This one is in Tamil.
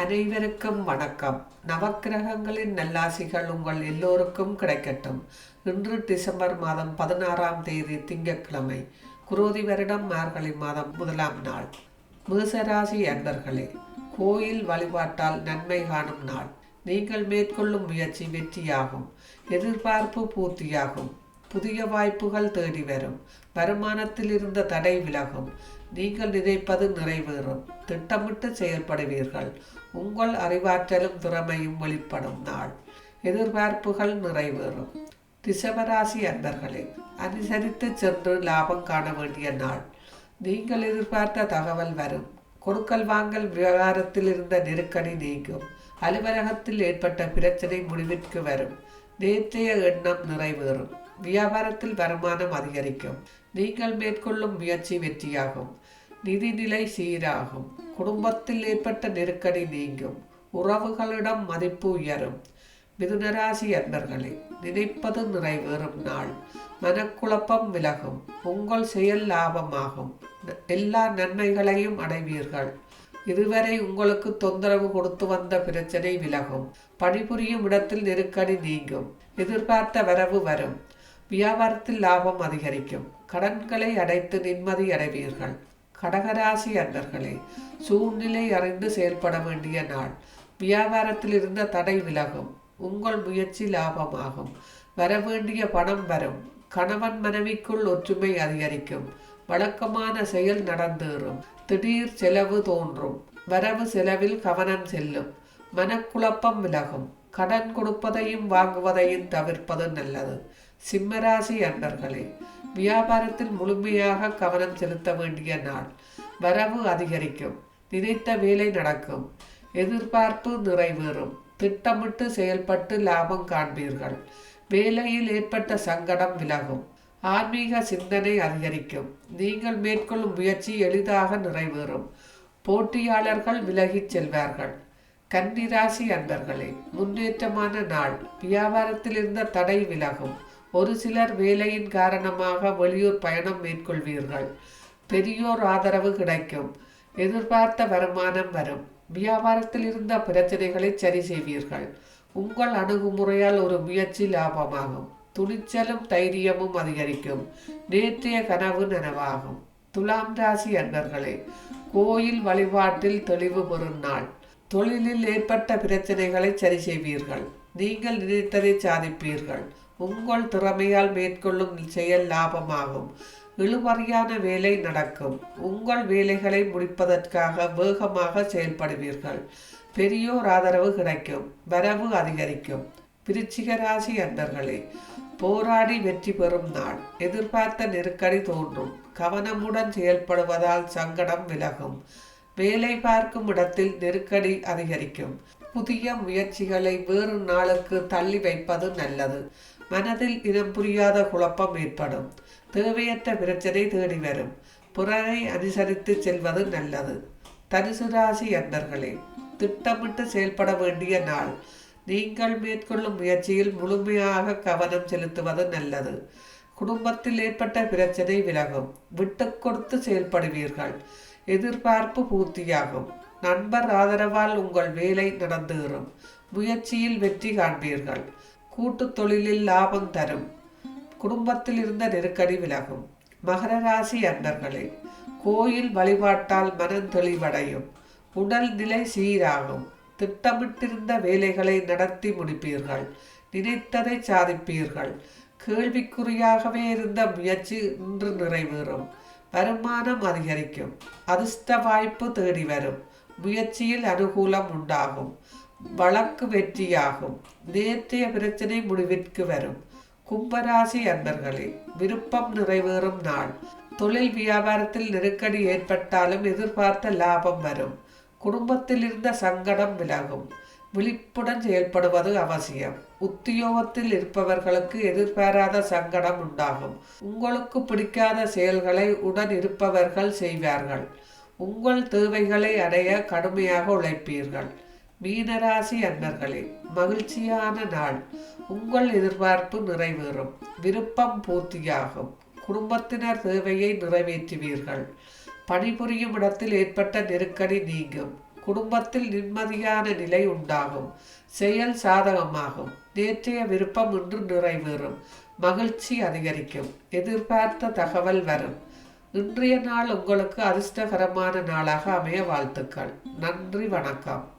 அனைவருக்கும் வணக்கம். நவக்கிரகங்களின் நல்லாசிகள் உங்கள் எல்லோருக்கும் கிடைக்கட்டும். இன்று டிசம்பர் மாதம் பதினாறாம் தேதி திங்கட்கிழமை குரோதி வருடம் மார்கழி மாதம் முதலாம் நாள். மேசராசி அன்பர்களே கோயில் வழிபாட்டால் நன்மை காணும் நாள். நீங்கள் மேற்கொள்ளும் முயற்சி வெற்றியாகும். எதிர்பார்ப்பு பூர்த்தியாகும். புதிய வாய்ப்புகள் தேடி வரும். வருமானத்தில் இருந்த தடை விலகும். நீங்கள் நினைப்பது நிறைவேறும். திட்டமிட்டு செயல்படுவீர்கள். உங்கள் அறிவாற்றலும் திறமையும் வெளிப்படும் நாள். எதிர்பார்ப்புகள் நிறைவேறும். ரிஷபராசி அன்பர்களே அனுசரித்து சென்று லாபம் காண வேண்டிய நாள். நீங்கள் எதிர்பார்த்த தகவல் வரும். கொடுக்கல் வாங்கல் விவகாரத்தில் இருந்த நெருக்கடி நீங்கும். அலுவலகத்தில் ஏற்பட்ட பிரச்சனை முடிவிற்கு வரும். நேற்றைய எண்ணம் நிறைவேறும். வியாபாரத்தில் வருமானம் அதிகரிக்கும். நீங்கள் மேற்கொள்ளும் முயற்சி வெற்றியாகும். நிதிநிலை சீராகும். குடும்பத்தில் ஏற்பட்ட நெருக்கடி நீங்கும். உறவுகளிடம் மதிப்பு உயரும். மிதுனராசி அன்பர்களே நினைப்பது நிறைவேறும் நாள். மனக்குழப்பம் விலகும். உங்கள் செயல் லாபமாகும். எல்லா நன்மைகளையும் அடைவீர்கள். இதுவரை உங்களுக்கு தொந்தரவு கொடுத்து வந்த பிரச்சனை விலகும். பணிபுரியும் இடத்தில் நெருக்கடி நீங்கும். எதிர்பார்த்த வரவு வரும். வியாபாரத்தில் லாபம் அதிகரிக்கும். கடன்களை அடைத்து நிம்மதி அடைவீர்கள். கடகராசி அன்பர்களே சூழ்நிலை அறிந்து செயல்பட வேண்டிய நாள். வியாபாரத்தில் இருந்த தடை விலகும். உங்கள் முயற்சி லாபமாகும். வரவேண்டிய பணம் வரும். கணவன் மனைவிக்குள் ஒற்றுமை அதிகரிக்கும். வழக்கமான செயல் நடந்தேறும். திடீர் செலவு தோன்றும். வரவு செலவில் கவனம் செல்லும். மனக்குழப்பம் விலகும். கடன் கொடுப்பதையும் வாங்குவதையும் தவிர்ப்பது நல்லது. சிம்மராசி அன்பர்களே வியாபாரத்தில் முழுமையாக கவனம் செலுத்த வேண்டிய நாள். வரவு அதிகரிக்கும் நினைத்த வேலை நடக்கும் எதிர்பார்ப்பு நிறைவேறும் திட்டமிட்டு செயல்பட்டு லாபம் காண்பீர்கள். வேலையில் ஏற்பட்ட சங்கடம் விலகும் ஆன்மீக சிந்தனை அதிகரிக்கும் நீங்கள் மேற்கொள்ளும் முயற்சி எளிதாக நிறைவேறும் போட்டியாளர்கள் விலகிச் செல்வார்கள். கன்னிராசி அன்பர்களே முன்னேற்றமான நாள் வியாபாரத்தில் இருந்த தடை விலகும் ஒரு சிலர் வேலையின் காரணமாக வெளியூர் பயணம் மேற்கொள்வீர்கள். பெரியோர் ஆதரவு கிடைக்கும். எதிர்பார்த்த வருமானம் வரும். வியாபாரத்தில் இருந்த பிரச்சனைகளை சரி செய்வீர்கள். உங்கள் அணுகுமுறையால் ஒரு முயற்சி லாபமாகும். துணிச்சலும் தைரியமும் அதிகரிக்கும். நேற்றைய கனவு நனவாகும். துலாம் ராசி அன்பர்களே கோயில் வழிபாட்டில் தெளிவு பெறும் நாள். தொழிலில் ஏற்பட்ட பிரச்சனைகளை சரி செய்வீர்கள். நீங்கள் நினைத்ததை சாதிப்பீர்கள். உங்கள் திறமையால் மேற்கொள்ளும் செயல் லாபமாகும். இழுபறியான வேலை நடக்கும். உங்கள் வேலைகளை முடிப்பதற்காக வேகமாக செயல்படுவீர்கள். பெரியோர் ஆதரவு கிடைக்கும். வரவு அதிகரிக்கும். விருச்சிக ராசி அன்பர்களே போராடி வெற்றி பெறும் நாள். எதிர்பார்த்த நெருக்கடி தோன்றும். கவனமுடன் செயல்படுவதால் சங்கடம் விலகும். வேலை பார்க்கும் இடத்தில் நெருக்கடி அதிகரிக்கும். புதிய முயற்சிகளை வேறு நாளுக்கு தள்ளி வைப்பது நல்லது. மனதில் இனம் புரியாத குழப்பம் ஏற்படும். தேவையற்ற பிரச்சனை தேடி வரும். பிறரை அனுசரித்து செல்வது நல்லது. தனுசு ராசி அன்பர்களே திட்டமிட்டு செயல்பட வேண்டிய நாள். நீங்கள் மேற்கொள்ளும் முயற்சியில் முழுமையாக கவனம் செலுத்துவது நல்லது. குடும்பத்தில் ஏற்பட்ட பிரச்சனை விலகும். விட்டு கொடுத்து செயல்படுவீர்கள். எதிர்பார்ப்பு பூர்த்தியாகும். நண்பர் ஆதரவால் உங்கள் வேலை நடந்தேறும். முயற்சியில் வெற்றி காண்பீர்கள். கூட்டுத் தொழிலில் லாபம் தரும். குடும்பத்தில் இருந்த நெருக்கடி விலகும். மகர ராசி அன்பர்களே கோயில் வழிபாட்டால் மனம் தெளிவடையும். உடல் நிலை சீராகும். திட்டமிட்டிருந்த வேலைகளை நடத்தி முடிப்பீர்கள். நினைத்ததை சாதிப்பீர்கள். கேள்விக்குறியாகவே இருந்த முயற்சி இன்று நிறைவேறும். வருமானம் அதிகரிக்கும். அதிர்ஷ்ட வாய்ப்பு தேடி வரும். முயற்சியில் அனுகூலம் உண்டாகும். வழக்கு வெற்றியாகும். நேற்றைய பிரச்சனை முடிவிற்கு வரும். கும்பராசி அன்பர்களே விருப்பம் நிறைவேறும் நாள். தொழில் வியாபாரத்தில் நெருக்கடி ஏற்பட்டாலும் எதிர்பார்த்த லாபம் வரும். குடும்பத்தில் இருந்த சங்கடம் விலகும். விழிப்புடன் செயல்படுவது அவசியம். உத்தியோகத்தில் இருப்பவர்களுக்கு எதிர்பாராத சங்கடம் உண்டாகும். உங்களுக்கு பிடிக்காத செயல்களை உடன் இருப்பவர்கள் செய்வார்கள். உங்கள் தேவைகளை அடைய கடுமையாக உழைப்பீர்கள். மீனராசி அன்பர்களே மகிழ்ச்சியான நாள். உங்கள் எதிர்பார்ப்பு நிறைவேறும். விருப்பம் பூர்த்தியாகும். குடும்பத்தினர் தேவையை நிறைவேற்றுவீர்கள். பணிபுரியும் இடத்தில் ஏற்பட்ட நெருக்கடி நீங்கும். குடும்பத்தில் நிம்மதியான நிலை உண்டாகும். செயல் சாதகமாகும். நேற்றைய விருப்பம் இன்று நிறைவேறும். மகிழ்ச்சி அதிகரிக்கும். எதிர்பார்த்த தகவல் வரும். இன்றைய நாள் உங்களுக்கு அதிர்ஷ்டகரமான நாளாக அமைய வாழ்த்துக்கள். நன்றி வணக்கம்.